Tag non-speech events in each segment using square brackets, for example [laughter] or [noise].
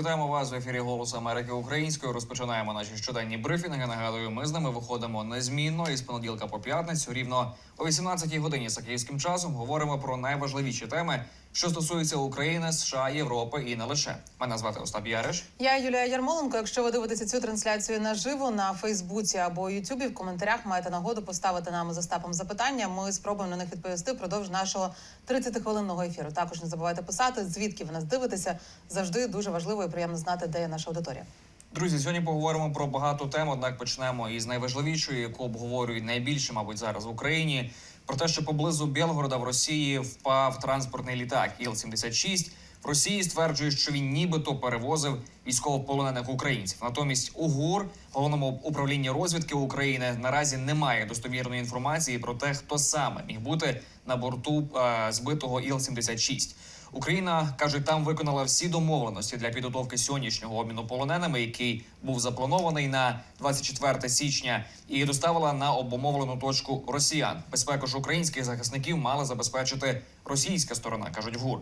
вітаємо вас в ефірі Голосу Америки українською. Розпочинаємо наші щоденні брифінги. Нагадую, ми з ними виходимо незмінно із понеділка по п'ятницю. Рівно о 18-й годині за київським часом говоримо про найважливіші теми, що стосуються України, США, Європи і не лише. Мене звати Остап Яриш. Я Юлія Ярмоленко. Якщо ви дивитеся цю трансляцію наживо на Фейсбуці або Ютубі, в коментарях маєте нагоду поставити нам з Остапом запитання. Ми спробуємо на них відповісти впродовж нашого 30-хвилинного ефіру. Також не забувайте писати, звідки ви нас дивитеся. Завжди дуже важливо і приємно знати, де є наша аудиторія. Друзі, сьогодні поговоримо про багато тем. Однак почнемо із найважливішої, яку обговорюють найбільше, мабуть, зараз в Україні. Про те, що поблизу Білгорода в Росії впав транспортний літак Іл-76. В Росії стверджують, що він нібито перевозив військовополонених українців. Натомість у ГУР, головному управлінні розвідки України, наразі немає достовірної інформації про те, хто саме міг бути на борту е, збитого Іл-76. Україна каже, там виконала всі домовленості для підготовки сьогоднішнього обміну полоненими, який був запланований на 24 січня, і доставила на обумовлену точку росіян. Безпеку ж українських захисників мала забезпечити російська сторона, кажуть в ГУР.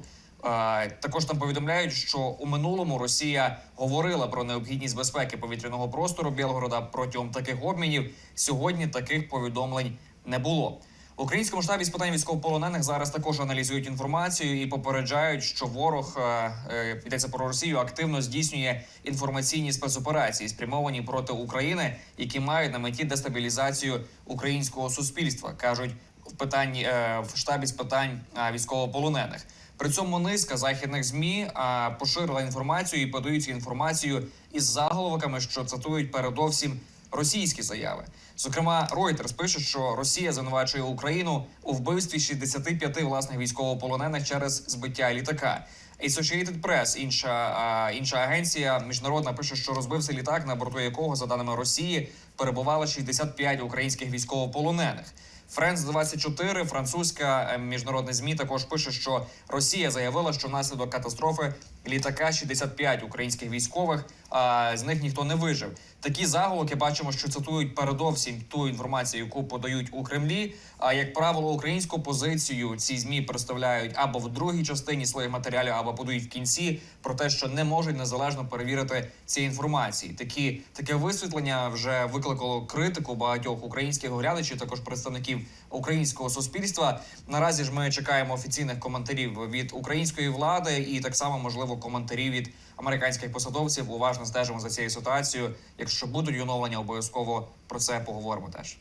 Також там повідомляють, що у минулому Росія говорила про необхідність безпеки повітряного простору Білгорода протягом таких обмінів. Сьогодні таких повідомлень не було. Українському штабі з питань військовополонених зараз також аналізують інформацію і попереджають, що ворог е, е, йдеться про Росію активно здійснює інформаційні спецоперації, спрямовані проти України, які мають на меті дестабілізацію українського суспільства, кажуть в питанні е, в штабі з питань військовополонених. При цьому низка західних змі поширила інформацію і подають інформацію із заголовками, що цитують передовсім російські заяви. Зокрема, Reuters пише, що Росія звинувачує Україну у вбивстві 65 власних військовополонених через збиття літака. Associated Press, інша інша агенція міжнародна, пише, що розбився літак, на борту якого, за даними Росії, перебувало 65 українських військовополонених. Френс 24 французька е, міжнародне змі також пише, що Росія заявила, що внаслідок катастрофи літака 65 українських військових, а з них ніхто не вижив. Такі заголовки бачимо, що цитують передовсім ту інформацію, яку подають у Кремлі. А як правило, українську позицію ці змі представляють або в другій частині своїх матеріалів, або подають в кінці про те, що не можуть незалежно перевірити ці інформації. Такі таке висвітлення вже викликало критику багатьох українських оглядачів, також представників українського суспільства. Наразі ж ми чекаємо офіційних коментарів від української влади і так само можливо коментарів від американських посадовців. Уважно стежимо за цією ситуацією. Якщо будуть оновлення, обов'язково про це поговоримо теж.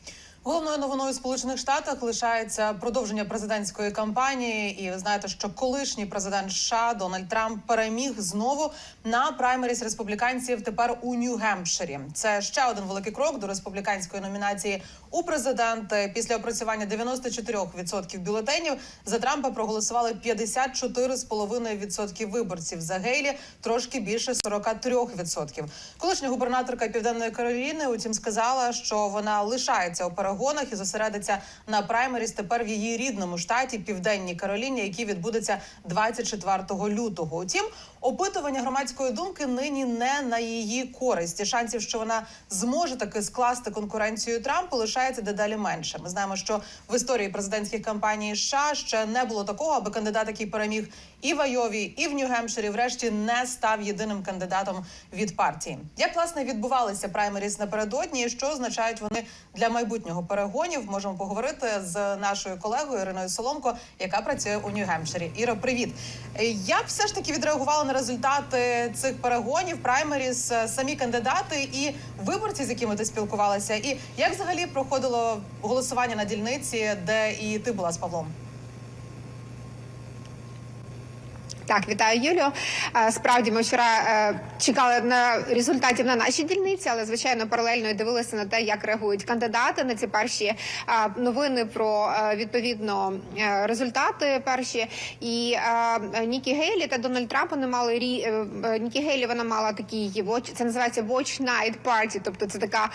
Головною новиною в Сполучених Штатах лишається продовження президентської кампанії. І ви знаєте, що колишній президент США Дональд Трамп переміг знову на праймеріс республіканців тепер у Нью-Гемпширі. Це ще один великий крок до республіканської номінації у президенти. Після опрацювання 94% бюлетенів за Трампа проголосували 54,5% виборців. За Гейлі трошки більше 43%. Колишня губернаторка Південної Кароліни, утім, сказала, що вона лишається у перегонах і зосередиться на праймеріс тепер в її рідному штаті Південній Кароліні, який відбудеться 24 лютого. Утім, опитування громадської думки нині не на її користь. Шансів, що вона зможе таки скласти конкуренцію Трампу, лишається дедалі менше. Ми знаємо, що в історії президентських кампаній США ще не було такого, аби кандидат, який переміг і в Айові, і в Нью-Гемпширі, врешті не став єдиним кандидатом від партії. Як власне відбувалися праймеріс напередодні, що означають вони для майбутнього перегонів? Можемо поговорити з нашою колегою Іриною Соломко, яка працює у Нью-Гемпширі. Іро, привіт. Я б все ж таки відреагувала на результати цих перегонів, праймеріс, е, самі кандидати і виборці, з якими ти спілкувалася. І як взагалі проходило голосування на дільниці, де і ти була з Павлом? Так, вітаю Юлю. Е, Справді ми вчора е, чекали на результатів на нашій дільниці, але звичайно паралельно дивилися на те, як реагують кандидати на ці перші е, новини про е, відповідно результати. Перші і Нікі Гейлі та Дональд Трамп вони мали рі Нікі Гейлі. Вона мала такий це називається Watch Night Party, тобто це така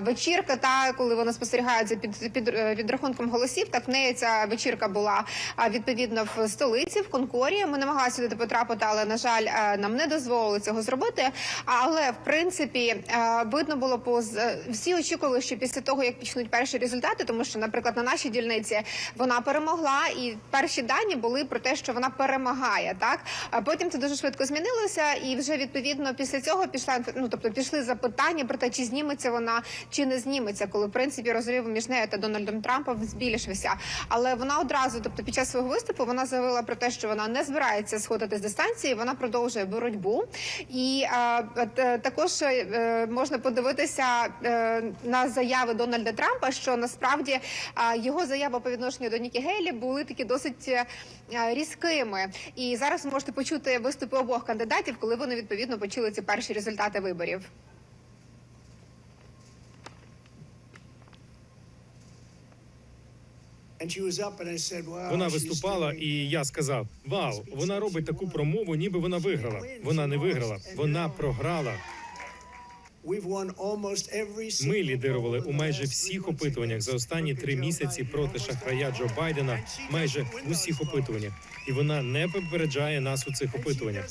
вечірка, та коли вона спостерігається під під підрахунком голосів. Так в неї ця вечірка була відповідно в столиці в Конкорі. Ми намагалися сюди потрапити, але на жаль, е, нам не дозволили цього зробити. Але в принципі е, видно було по е, всі очікували, що після того як почнуть перші результати, тому що, наприклад, на нашій дільниці вона перемогла, і перші дані були про те, що вона перемагає. Так а потім це дуже швидко змінилося, і вже відповідно після цього пішла ну, тобто пішли запитання про те, чи зніметься вона, чи не зніметься, коли в принципі розрив між нею та Дональдом Трампом збільшився. Але вона одразу, тобто під час свого виступу, вона заявила про те, що вона не збирається сходити з дистанції, вона продовжує боротьбу. І а, е, також е, можна подивитися е, на заяви Дональда Трампа, що насправді а, його заяви по відношенню до Нікі Гейлі були такі досить е, різкими. І зараз можете почути виступи обох кандидатів, коли вони відповідно почули ці перші результати виборів. Вона виступала, і я сказав: Вау, вона робить таку промову, ніби вона виграла. Вона не виграла, вона програла. Ми лідирували у майже всіх опитуваннях. за останні три місяці проти шахрая Джо Байдена, майже в усіх опитуваннях, і вона не попереджає нас у цих опитуваннях.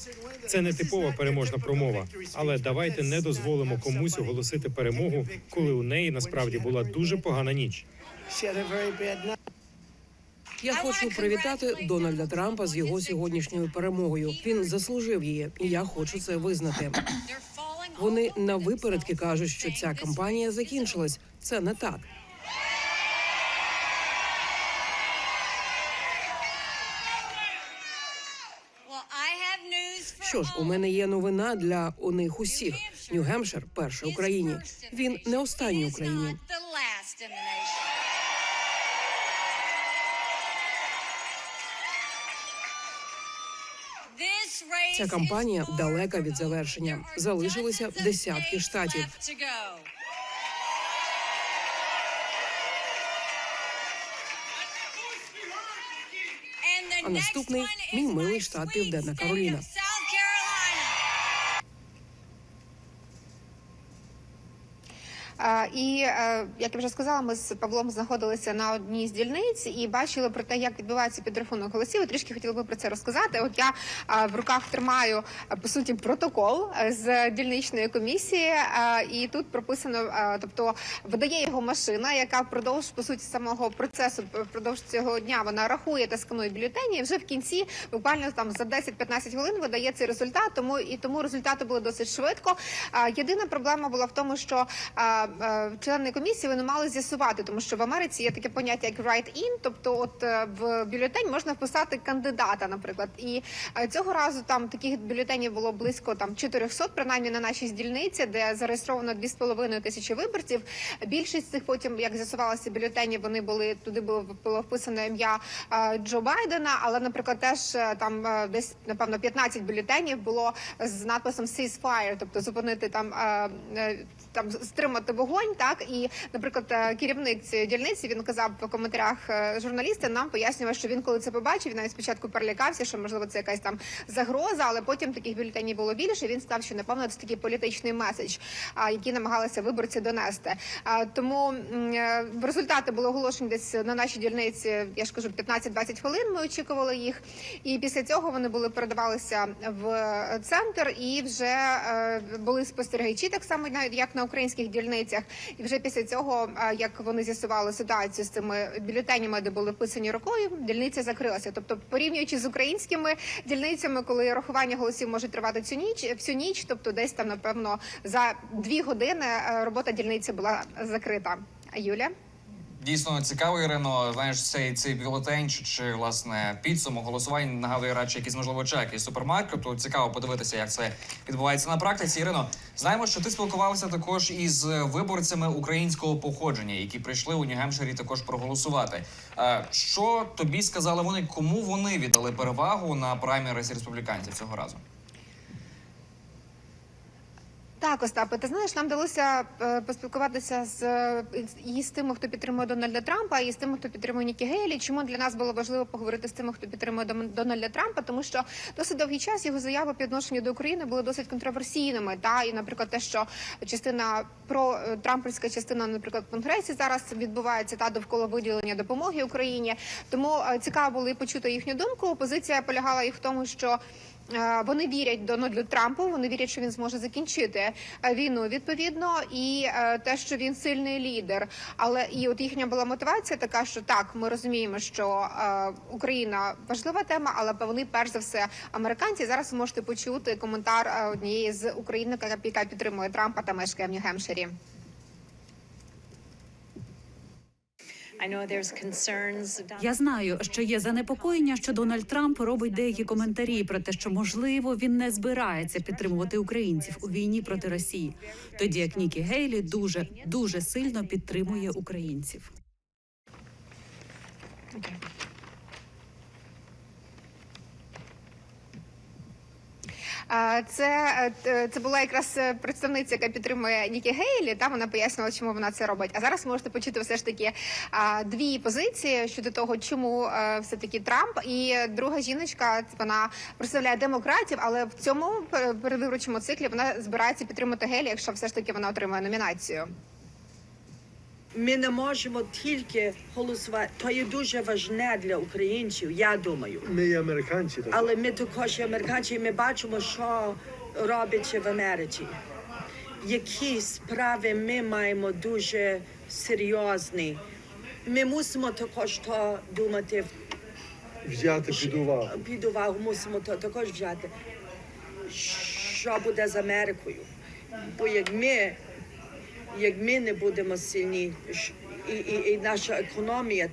Це не типова переможна промова, але давайте не дозволимо комусь оголосити перемогу, коли у неї насправді була дуже погана ніч. Я хочу привітати Дональда Трампа з його сьогоднішньою перемогою. Він заслужив її, і я хочу це визнати. Вони на випередки кажуть, що ця кампанія закінчилась. Це не так. Що ж, у мене є новина для у них усіх. Нью-Гемпшир – перший в Україні. Він не останній в Україні. Ця кампанія далека від завершення. Залишилися десятки штатів. А наступний мій милий штат Південна Кароліна. Е, І е, як я вже сказала, ми з Павлом знаходилися на одній з дільниць і бачили про те, як відбувається підрахунок голосів. Трішки хотіла би про це розказати. От я е, в руках тримаю е, по суті протокол з дільничної комісії, і тут прописано, тобто видає його машина, яка впродовж по суті самого процесу впродовж цього дня вона рахує та сканує бюлетені. І вже в кінці, буквально там за 10-15 хвилин, видає цей результат. Тому і тому результати були досить швидко. Єдина проблема була в тому, що члени комісії вони мали з'ясувати, тому що в Америці є таке поняття як write-in, тобто, от е, в бюлетень можна вписати кандидата, наприклад. І е, цього разу там таких бюлетенів було близько там 400, принаймні на нашій дільниці, де зареєстровано 2,5 тисячі виборців. Більшість цих потім, як з'ясувалося, бюлетені вони були туди було, було вписано ім'я е, Джо Байдена, але, наприклад, теж е, там е, десь напевно 15 бюлетенів було з надписом «Ceasefire», тобто зупинити там. е, е, Там стримати вогонь, так і, наприклад, е, керівник цієї дільниці він казав в коментарях е, журналісти. Нам пояснював, що він, коли це побачив, він навіть спочатку перелякався, що можливо це якась там загроза, але потім таких бюлетенів було більше. Він сказав, що напевно це такий політичний меседж, який намагалися виборці донести. Тому м, е, результати були оголошені десь на нашій дільниці. Я ж кажу, 15-20 хвилин. Ми очікували їх, і після цього вони були передавалися в центр, і вже були спостерігачі, так само як на українських дільницях. І вже після цього, як вони з'ясували ситуацію з цими бюлетенями, де були вписані рукою, дільниця закрилася. Тобто, порівнюючи з українськими дільницями, коли рахування голосів може тривати цю ніч, всю ніч, тобто десь там, напевно, за дві години е, робота дільниці була закрита. Юля? Дійсно цікаво, Ірино. Знаєш, цей цей бюлетень чи, чи власне підсумок голосувань нагадує радше якісь можливо чеки супермаркету. Цікаво подивитися, як це відбувається на практиці. Ірино, знаємо, що ти спілкувалася також із виборцями українського походження, які прийшли у Нью-Гемпширі також проголосувати. Е, Що тобі сказали вони? Кому вони віддали перевагу на праймеризі республіканців цього разу? Так, Остапе, ти знаєш, нам вдалося е, поспілкуватися з е, і з тими, хто підтримує Дональда Трампа, і з тими, хто підтримує Нікі Гейлі. Чому для нас було важливо поговорити з тими, хто підтримує Дональда Трампа? Тому що досить довгий час його заяви по відношенню до України були досить контроверсійними. Та і, наприклад, те, що частина про е, трампівська частина, наприклад, в конгресі зараз відбувається та довкола виділення допомоги Україні. Тому цікаво було і почути їхню думку. Позиція полягала і в тому, що. Е, Вони вірять Дональду Трампу. Вони вірять, що він зможе закінчити е, війну відповідно, і е, те, що він сильний лідер. Але і от їхня була мотивація така, що так, ми розуміємо, що Україна важлива тема, але вони перш за все американці. Зараз можете почути коментар однієї з українок, яка- підтримує Трампа та мешкає в Нью-Гемпширі. Я знаю, що є занепокоєння, що Дональд Трамп робить деякі коментарі про те, що можливо він не збирається підтримувати українців у війні проти Росії, тоді як Нікі Гейлі дуже дуже сильно підтримує українців. А, Це, е, це була якраз е, представниця, яка підтримує Нікі Гейлі. Та вона пояснила, чому вона це робить. А зараз можете почути все ж таки дві позиції щодо того, чому е, все таки Трамп. І друга жіночка вона представляє демократів, але в цьому пер- передвиборчому циклі вона збирається підтримати Гейлі, якщо все ж таки вона отримає номінацію. Ми не можемо тільки голосувати. То є дуже важне для українців, я думаю. Ми є американці, так. Але ми також є американці, і ми бачимо, що робиться в Америці. Які справи ми маємо дуже серйозні. Ми мусимо також то думати взяти під увагу. під увагу, мусимо то також взяти, що буде з Америкою. Бо як ми, як ми не будемо сильні, і, і, і наша економія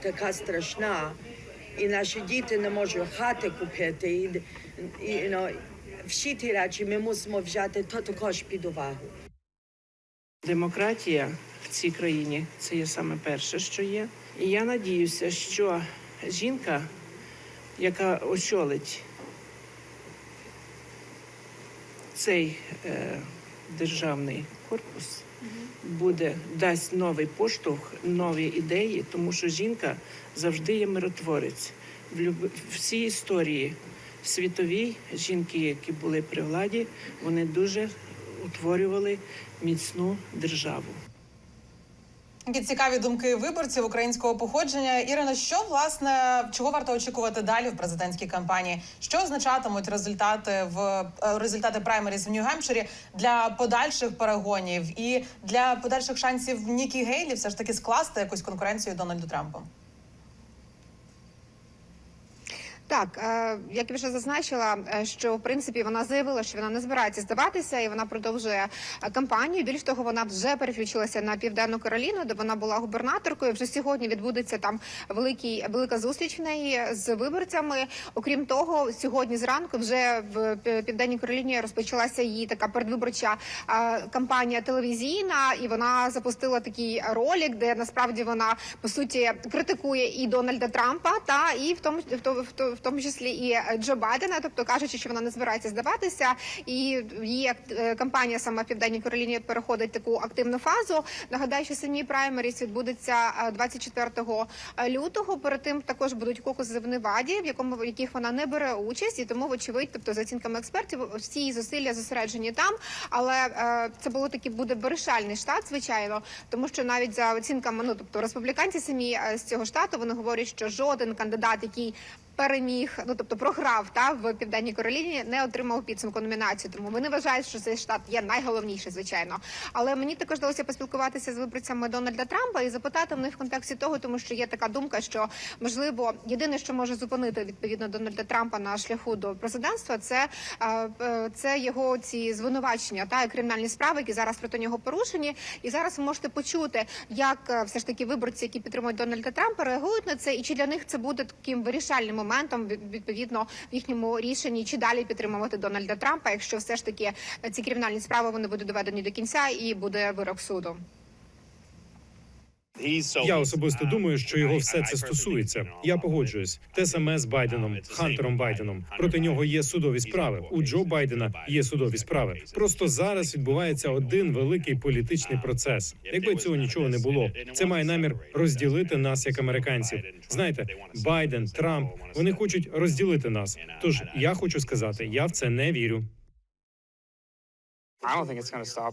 така страшна, і наші діти не можуть хати купити, і, і, і, ну, всі ті речі ми мусимо взяти то також під увагу. Демократія в цій країні це є саме перше, що є. І я надіюся, що жінка, яка очолить цей е, державний корпус, буде дасть новий поштовх, нові ідеї, тому що жінка завжди є миротворець. В люб- всій історії світовій жінки, які були при владі, вони дуже утворювали міцну державу. Які цікаві думки виборців українського походження. Ірина, що власне чого варто очікувати далі в президентській кампанії? Що означатимуть результати в е, результати праймеріз в Нью-Гемпширі для подальших перегонів і для подальших шансів Нікі Гейлі все ж таки скласти якусь конкуренцію Дональду Трампу? Так, е, як я вже зазначила, е, що в принципі вона заявила, що вона не збирається здаватися, і вона продовжує е, кампанію. Більш того, вона вже переключилася на південну Кароліну, де вона була губернаторкою. Вже сьогодні відбудеться там великий велика зустріч в неї з виборцями. Окрім того, сьогодні зранку вже в південній Кароліні розпочалася її така передвиборча кампанія телевізійна, і вона запустила такий ролик, де насправді вона по суті критикує і Дональда Трампа, та і в тому в в тому, числі і е, Джо Байдена, тобто кажучи, що вона не збирається здаватися, і її е, кампанія саме в південній Кароліні переходить таку активну фазу. Нагадаю, що самі праймеріс відбудеться е, 24 лютого. Перед тим також будуть кокуси в Неваді, в якому в яких вона не бере участь, і тому, вочевидь, тобто за оцінками експертів, всі її зусилля зосереджені там. Але е, це було таки буде вирішальний штат, звичайно, тому що навіть за оцінками, ну тобто республіканці самі е, з цього штату, вони говорять, що жоден кандидат, який переміг, ну тобто програв та в південній Кароліні, не отримав підсумку номінації. Тому вони вважають, що цей штат є найголовніший, звичайно. Але мені також вдалося поспілкуватися з виборцями Дональда Трампа і запитати в них в контексті того, тому що є така думка, що можливо єдине, що може зупинити відповідно Дональда Трампа на шляху до президентства, це, е, е, це його ці звинувачення та кримінальні справи, які зараз проти нього порушені. І зараз ви можете почути, як е, все ж таки виборці, які підтримують Дональда Трампа, реагують на це, і чи для них це буде таким вирішальним моментом відповідно в їхньому рішенні, чи далі підтримувати Дональда Трампа, якщо все ж таки е, ці кримінальні справи вони будуть доведені до кінця і буде вирок суду. Я особисто думаю, що його все це стосується. Я погоджуюсь. Те саме з Байденом, Хантером Байденом. Проти нього є судові справи. У Джо Байдена є судові справи. Просто зараз відбувається один великий політичний процес. Якби цього нічого не було, це має намір розділити нас як американців. Знаєте, Байден, Трамп вони хочуть розділити нас. Тож я хочу сказати, я в це не вірю.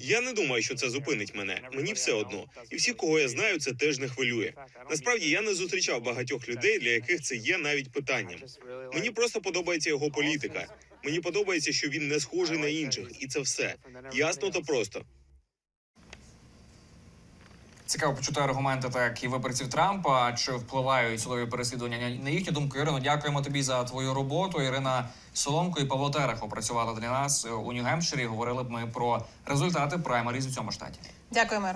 Я не думаю, що це зупинить мене. Мені все одно. І всі, кого я знаю, це теж не хвилює. Насправді я не зустрічав багатьох людей, для яких це є навіть питанням. Мені просто подобається його політика. Мені подобається, що він не схожий на інших, і це все ясно та просто. Цікаво почути аргументи, так і виборців Трампа. Чи впливають судові переслідування на- їхню думку? Ірино, дякуємо тобі за твою роботу. Ірина Соломко і Павло Терехов працювали для нас е, у Нью-Гемпширі. Говорили б ми про результати праймеріз у цьому штаті. Дякую, мер.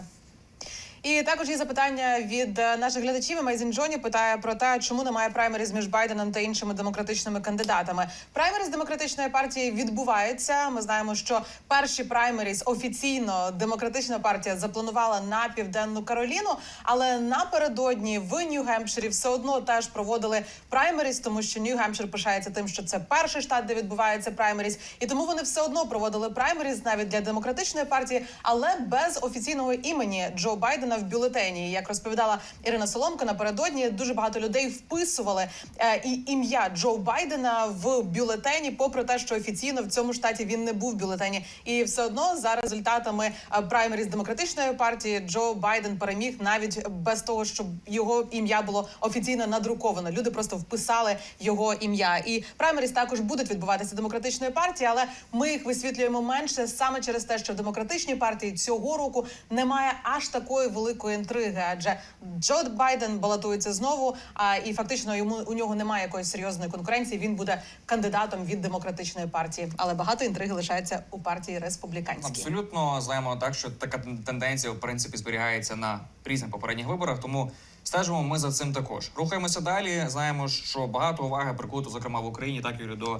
І також є запитання від е, наших глядачів. Мейзін Джоні питає про те, чому немає праймеріз між Байденом та іншими демократичними кандидатами. Праймеріз демократичної партії відбувається. Ми знаємо, що перші праймеріз офіційно демократична партія запланувала на південну Кароліну, але напередодні в Нью-Гемпширі все одно теж проводили праймеріз, тому що Нью-Гемпшир пишається тим, що це перший штат, де відбувається праймеріз, і тому вони все одно проводили праймеріз навіть для демократичної партії, але без офіційного імені Джо Байдена в бюлетені. Як розповідала Ірина Соломка, напередодні дуже багато людей вписували е, і ім'я Джо Байдена в бюлетені, попри те, що офіційно в цьому штаті він не був в бюлетені. І все одно за результатами е, праймеріз демократичної партії Джо Байден переміг навіть без того, щоб його ім'я було офіційно надруковано. Люди просто вписали його ім'я. І праймеріз також будуть відбуватися демократичної партії, але ми їх висвітлюємо менше саме через те, що в демократичній партії цього року немає аж такої великої інтриги, адже Джо Байден балотується знову. А і фактично йому у нього немає якоїсь серйозної конкуренції. Він буде кандидатом від демократичної партії, але багато інтриги лишається у партії республіканській. Абсолютно знаємо так, що така тенденція в принципі зберігається на різних попередніх виборах. Тому стежимо ми за цим також. Рухаємося далі. Знаємо, що багато уваги прикуто, зокрема в Україні, так і до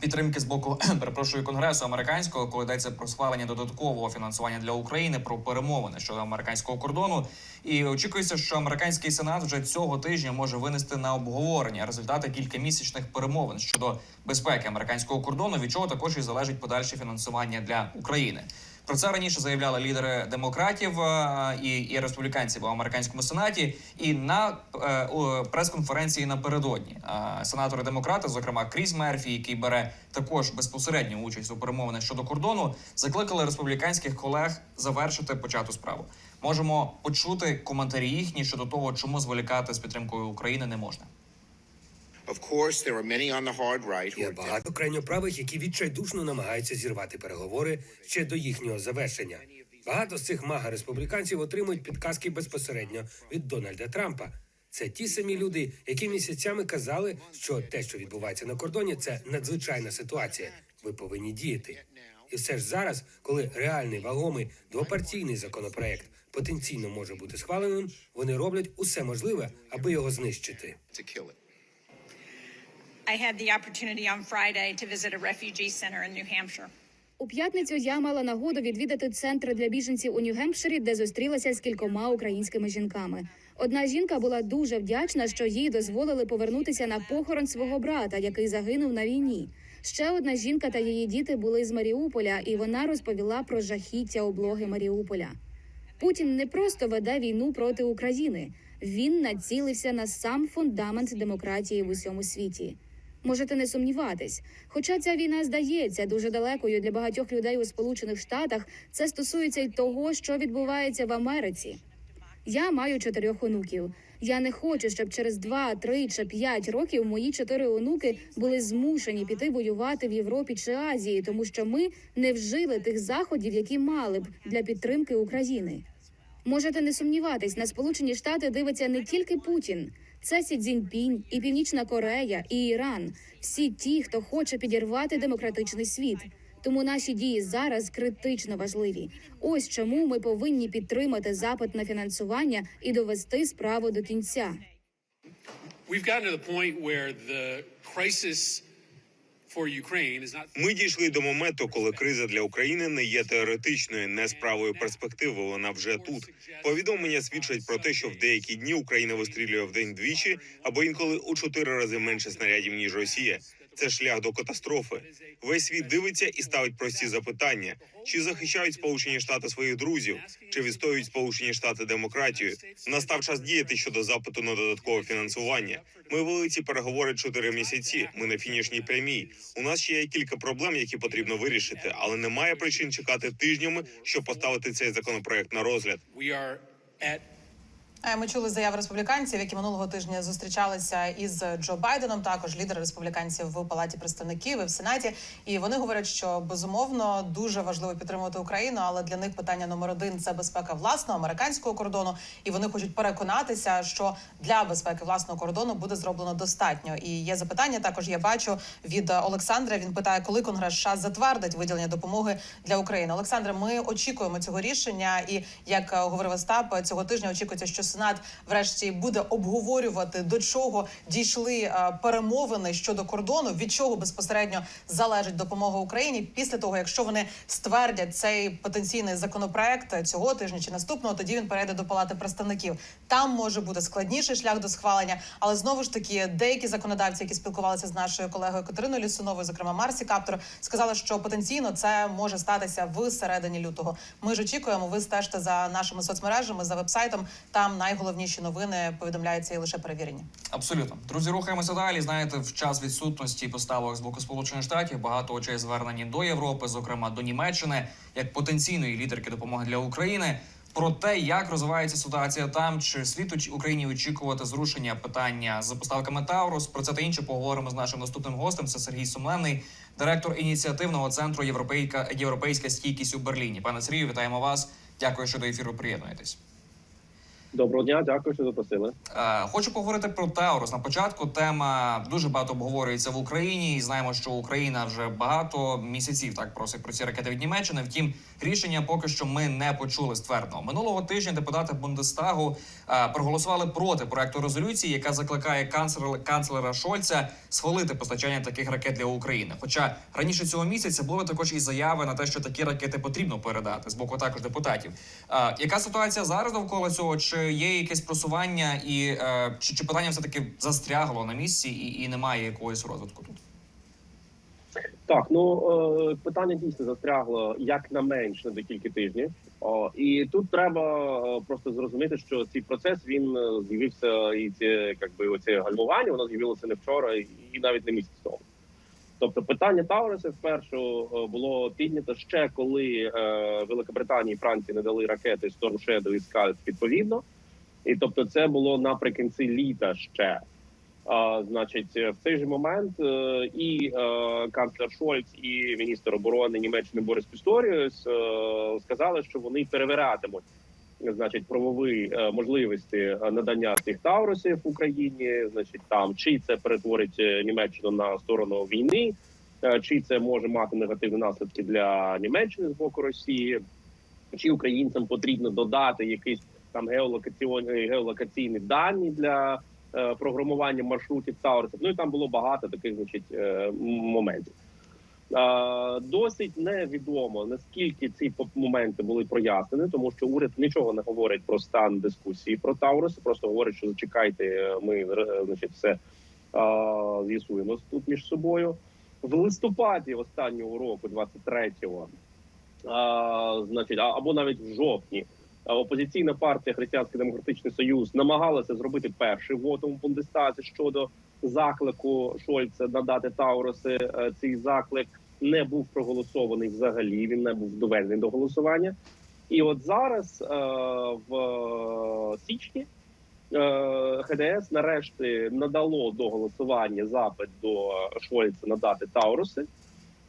підтримки з боку [clears throat] перепрошую конгресу американського, коли йдеться про схвалення додаткового фінансування для України, про перемовини щодо американського кордону. І очікується, що американський сенат вже цього тижня може винести на обговорення результати кількамісячних перемовин щодо безпеки американського кордону, від чого також і залежить подальше фінансування для України. Про це раніше заявляли лідери демократів е, і, і республіканців у американському сенаті. І на е, прес-конференції напередодні е, сенатори демократи, зокрема Кріс Мерфі, який бере також безпосередню участь у перемовинах щодо кордону, закликали республіканських колег завершити почату справу. Можемо почути коментарі їхні щодо того, чому зволікати з підтримкою України не можна. Є багато крайньоправих, які відчайдушно намагаються зірвати переговори ще до їхнього завершення. Багато з цих мага республіканців отримують підказки безпосередньо від Дональда Трампа. Це ті самі люди, які місяцями казали, що те, що відбувається на кордоні, це надзвичайна ситуація. Ви повинні діяти. І все ж зараз, коли реальний вагомий двопартійний законопроект потенційно може бути схваленим, вони роблять усе можливе, аби його знищити. I had the opportunity on Friday to visit a refugee center in New Hampshire. У п'ятницю я мала нагоду відвідати центр для біженців у Нью-Гемпширі, де зустрілася з кількома українськими жінками. Одна жінка була дуже вдячна, що їй дозволили повернутися на похорон свого брата, який загинув на війні. Ще одна жінка та її діти були з Маріуполя, і вона розповіла про жахіття облоги Маріуполя. Путін не просто веде війну проти України. Він націлився на сам фундамент демократії в усьому світі. Можете не сумніватись. Хоча ця війна здається дуже далекою для багатьох людей у Сполучених Штатах, це стосується й того, що відбувається в Америці. Я маю чотирьох онуків. Я не хочу, щоб через два, три чи п'ять років мої чотири онуки були змушені піти воювати в Європі чи Азії, тому що ми не вжили тих заходів, які мали б для підтримки України. Можете не сумніватись, на Сполучені Штати дивиться не тільки Путін. Це Сі Цзіньпінь, і Північна Корея, і Іран. Всі ті, хто хоче підірвати демократичний світ. Тому наші дії зараз критично важливі. Ось чому ми повинні підтримати запит на фінансування і довести справу до кінця. We've gotten to the point where the crisis Ми дійшли до моменту, коли криза для України не є теоретичною, не справою перспективи. Вона вже тут. Повідомлення свідчать про те, що в деякі дні Україна вистрілює в день двічі або інколи у чотири рази менше снарядів ніж Росія. Це шлях до катастрофи. Весь світ дивиться і ставить прості запитання: чи захищають Сполучені Штати своїх друзів, чи відстоюють Сполучені Штати демократію. Настав час діяти щодо запиту на додаткове фінансування. Ми вели ці переговори чотири місяці. Ми на фінішній прямій. У нас ще є кілька проблем, які потрібно вирішити, але немає причин чекати тижнями, щоб поставити цей законопроект на розгляд. Е, Ми чули заяви республіканців, які минулого тижня зустрічалися із Джо Байденом, також лідери республіканців в палаті представників і в сенаті. І вони говорять, що безумовно дуже важливо підтримувати Україну, але для них питання номер один це безпека власного американського кордону. І вони хочуть переконатися, що для безпеки власного кордону буде зроблено достатньо. І є запитання. Також я бачу від Олександра. Він питає, коли Конгрес США затвердить виділення допомоги для України. Олександре, ми очікуємо цього рішення, і як е, говорив Остап, цього тижня очікується, що Сенат врешті буде обговорювати до чого дійшли е, перемовини щодо кордону, від чого безпосередньо залежить допомога Україні. Після того, якщо вони ствердять цей потенційний законопроект цього тижня чи наступного, тоді він перейде до палати представників. Там може бути складніший шлях до схвалення, але знову ж таки деякі законодавці, які спілкувалися з нашою колегою Катериною Лісуновою, зокрема Марсі Каптор, сказали, що потенційно це може статися в середині лютого. Ми ж очікуємо. Ви стежте за нашими соцмережами за вебсайтом. Там найголовніші новини повідомляються і лише перевірені. Абсолютно, друзі, рухаємося далі. Знаєте, в час відсутності поставок з боку Сполучених Штатів багато очей звернені до Європи, зокрема до Німеччини, як потенційної лідерки допомоги для України. Про те, як розвивається ситуація там, чи слід Україні очікувати зрушення питання з поставками Таурус. Про це та інше поговоримо з нашим наступним гостем. Це Сергій Сумленний, директор ініціативного центру Європейська Європейська стійкість у Берліні. Пане Сергію, вітаємо вас. Дякую, що до ефіру приєднуєтесь. Доброго дня, дякую, що запросили. Е, Хочу поговорити про Таурус. На початку тема дуже багато обговорюється в Україні, і знаємо, що Україна вже багато місяців так просить про ці ракети від Німеччини. Втім, рішення поки що ми не почули ствердного. Минулого тижня депутати Бундестагу е, проголосували проти проекту резолюції, яка закликає канцлера Шольца схвалити постачання таких ракет для України. Хоча раніше цього місяця були також і заяви на те, що такі ракети потрібно передати з боку також депутатів. Е, Яка ситуація зараз довкола цього? Чи є якесь просування, і е, чи, чи питання все таки застрягло на місці і, і немає якогось розвитку тут? Так, ну е, питання дійсно застрягло як на менш на декілька тижнів. І тут треба е, просто зрозуміти, що цей процес він е, з'явився і це якби оце гальмування, воно з'явилося не вчора і навіть не місяць тому. Тобто питання Тауреса вперше було піднято ще коли Велика Британія і Франція не дали ракети Storm Shadow і Scalp відповідно. І тобто, це було наприкінці літа ще. А, значить, в цей же момент е, і е, канцлер Шольц, і міністр оборони Німеччини Борис Пісторіус е, сказали, що вони перевиратимуть значить правові можливості надання цих таурусів в Україні. Значить, там чи це перетворить Німеччину на сторону війни, чи це може мати негативні наслідки для Німеччини з боку Росії, чи українцям потрібно додати якісь там геолокаційні геолокаційні дані для е, програмування маршрутів Таурусів. Ну і там було багато таких значить е, моментів. Е, Досить невідомо наскільки ці моменти були прояснені, тому що уряд нічого не говорить про стан дискусії про Тауруси, просто говорить, що зачекайте, е, ми е, значить все е, з'ясуємо тут між собою. В листопаді останнього року, 23-го, а, значить, або навіть в жовтні. А, Опозиційна партія Християнський демократичний союз намагалася зробити перший вотум в Бундестазі щодо заклику Шольца надати Тауруси. Е, Цей заклик не був проголосований взагалі. Він не був доведений до голосування. І от зараз е, в е, січні е, ХДС нарешті надало до голосування запит до Шольца надати Тауруси.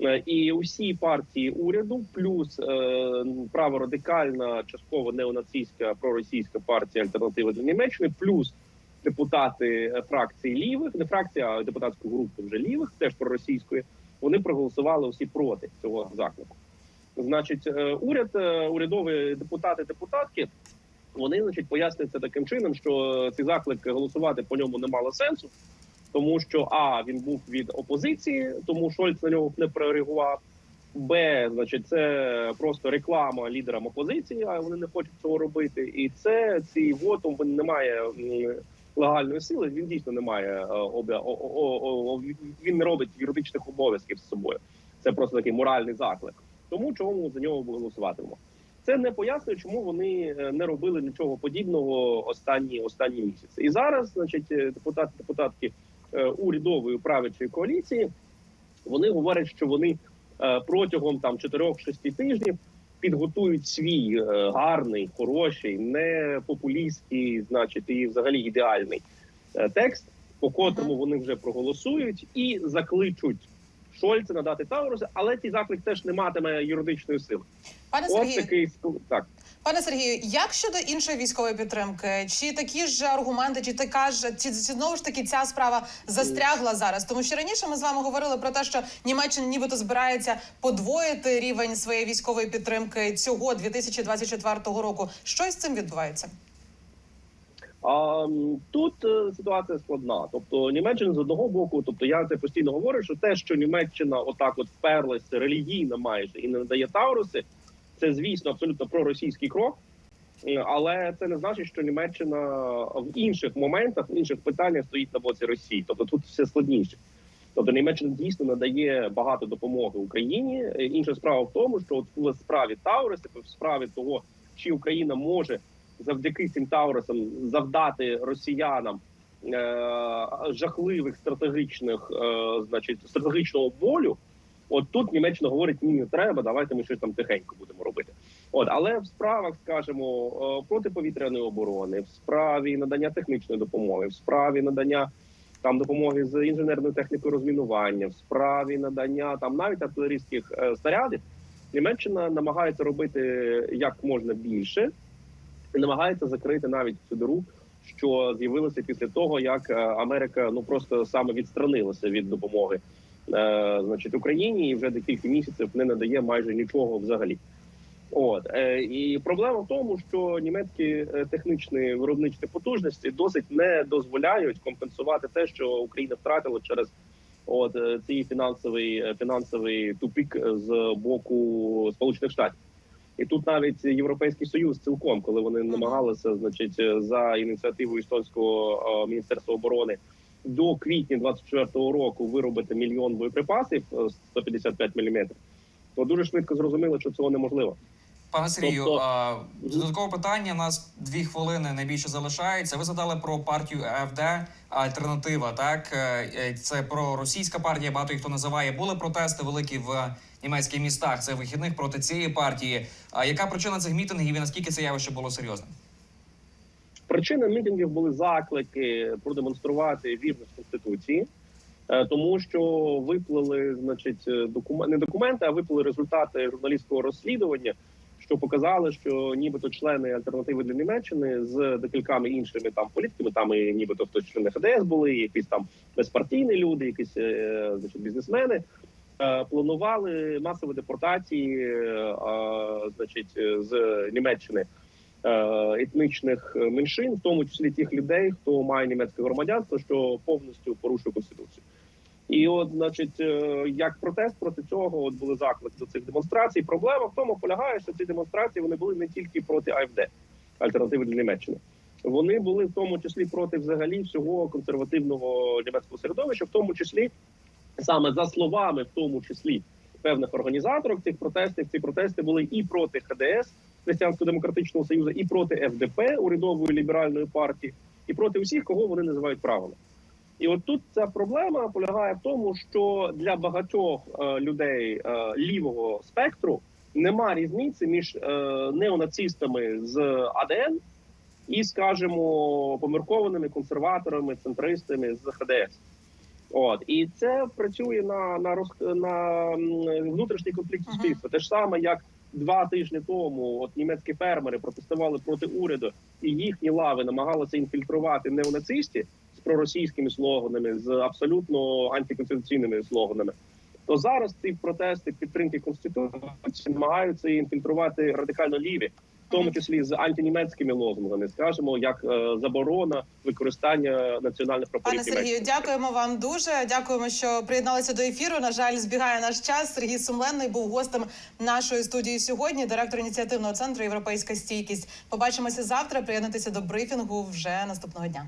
Е, І усі партії уряду, плюс е, праворадикальна, частково неонацистська проросійська партія Альтернатива для Німеччини, плюс депутати е, фракції лівих, не фракція, а депутатської групи вже лівих, теж проросійської, вони проголосували усі проти цього заклику. Значить, уряд, урядові депутати, депутатки, вони значить пояснюють таким чином, що цей заклик голосувати по ньому не мало сенсу. Тому що а він був від опозиції, тому Шольц на нього не прореагував. Б, значить, це просто реклама лідерам опозиції, а вони не хочуть цього робити. І це цей вотум він не має легальної сили. Він дійсно не має е, обя- о- о- о- він не робить юридичних обов'язків з собою. Це просто такий моральний заклик. Тому чому за нього голосуватимемо? Це не пояснює, чому вони е, не робили нічого подібного останні останні місяці. І зараз, значить, е, депутати депутатки урядової правячої коаліції вони говорять, що вони е, протягом там 4-6 тижнів підготують свій е, гарний, хороший, не популістський, значить, і взагалі ідеальний е, текст, по котрому вони вже проголосують і закличуть Шольца надати Тауруси, але цей заклик теж не матиме юридичної сили. Пане Сергію, такий так. Пане Сергію, як щодо іншої військової підтримки, чи такі ж аргументи, чи така ж чи, знову ж таки ця справа застрягла зараз? Тому що раніше ми з вами говорили про те, що Німеччина нібито збирається подвоїти рівень своєї військової підтримки цього 2024 року. Що із цим відбувається? А тут е, ситуація складна. Тобто Німеччина з одного боку, тобто я це постійно говорю, що те, що Німеччина отак от вперлася релігійно майже і не надає Тауруси, це звісно абсолютно проросійський крок. Е, Але це не значить, що Німеччина в інших моментах, в інших питаннях стоїть на боці Росії. Тобто тут все складніше. Тобто Німеччина дійсно надає багато допомоги Україні. Е, Інша справа в тому, що от в справі Тауруси, в справі того, чи Україна може завдяки цим Таурусам завдати росіянам е, жахливих стратегічних, е, значить, стратегічного болю. От тут Німеччина говорить: ні, не треба, давайте ми щось там тихенько будемо робити. От, але в справах, скажімо, е, протиповітряної оборони, в справі надання технічної допомоги, в справі надання там допомоги з інженерною технікою розмінування, в справі надання там навіть артилерійських е, снарядів, Німеччина намагається робити як можна більше і намагається закрити навіть цю диру, що з'явилася після того, як е, Америка ну просто саме відстранилася від допомоги, значить, Україні, і вже декілька місяців не надає майже нічого взагалі. От е, і проблема в тому, що німецькі е, технічні виробничі потужності досить не дозволяють компенсувати те, що Україна втратила через от е, цей фінансовий е, фінансовий тупік е, з боку Сполучених Штатів. І тут навіть Європейський Союз цілком, коли вони намагалися, значить, е, за ініціативою естонського е, міністерства оборони до квітня 24-го року виробити мільйон боєприпасів е, 155 мм, то дуже швидко зрозуміло, що цього неможливо. Пане Сергію, Тобто- додаткове питання. У нас дві хвилини найбільше залишається. Ви задали про партію АФД альтернатива. Так Е, е, це про російська партія. Багато їх хто називає. Були протести великі в німецьких містах. Це вихідних проти цієї партії. А яка причина цих мітингів і наскільки це явище було серйозним? Причини мітингів були заклики продемонструвати вірність конституції, е, тому що виплили, значить, документи не документи, а виплили результати журналістського розслідування, що показали, що нібито члени альтернативи для Німеччини з декількома іншими там політиками, там і нібито хтось члени ХДС були, якісь там безпартійні люди, якісь е, значить, бізнесмени. е, Планували масові депортації, е, значить, з Німеччини е, етнічних меншин, в тому числі тих людей, хто має німецьке громадянство, що повністю порушує конституцію. І от, значить, е, як протест проти цього, от були заклики до цих демонстрацій. Проблема в тому полягає, що ці демонстрації вони були не тільки проти АФД, альтернативи для Німеччини. Вони були в тому числі проти взагалі всього консервативного німецького середовища, в тому числі саме за словами, в тому числі певних організаторів цих протестів. Ці протести були і проти ХДС Християнсько-демократичного союзу, і проти ФДП урядової ліберальної партії, і проти усіх, кого вони називають правими. І от тут ця проблема полягає в тому, що для багатьох е, людей е, лівого спектру нема різниці між е, неонацистами з АДН і, скажімо, поміркованими консерваторами, центристами з ХДС. От і це працює на на роз на внутрішній конфлікт суспільства. Те ж саме, як два тижні тому, от німецькі фермери протестували проти уряду, і їхні лави намагалися інфільтрувати неонацисті з проросійськими слоганами, з абсолютно антиконституційними слоганами. То зараз ці протести підтримки конституції намагаються інфільтрувати радикально ліві тому числі з антинімецькими лозунгами, скажімо, як е, заборона використання національних прапорів Пане Сергію, дякуємо вам дуже. Дякуємо, що приєдналися до ефіру. На жаль, збігає наш час. Сергій Сумленний був гостем нашої студії сьогодні. Директор ініціативного центру Європейська стійкість. Побачимося завтра. Приєднатися до брифінгу вже наступного дня.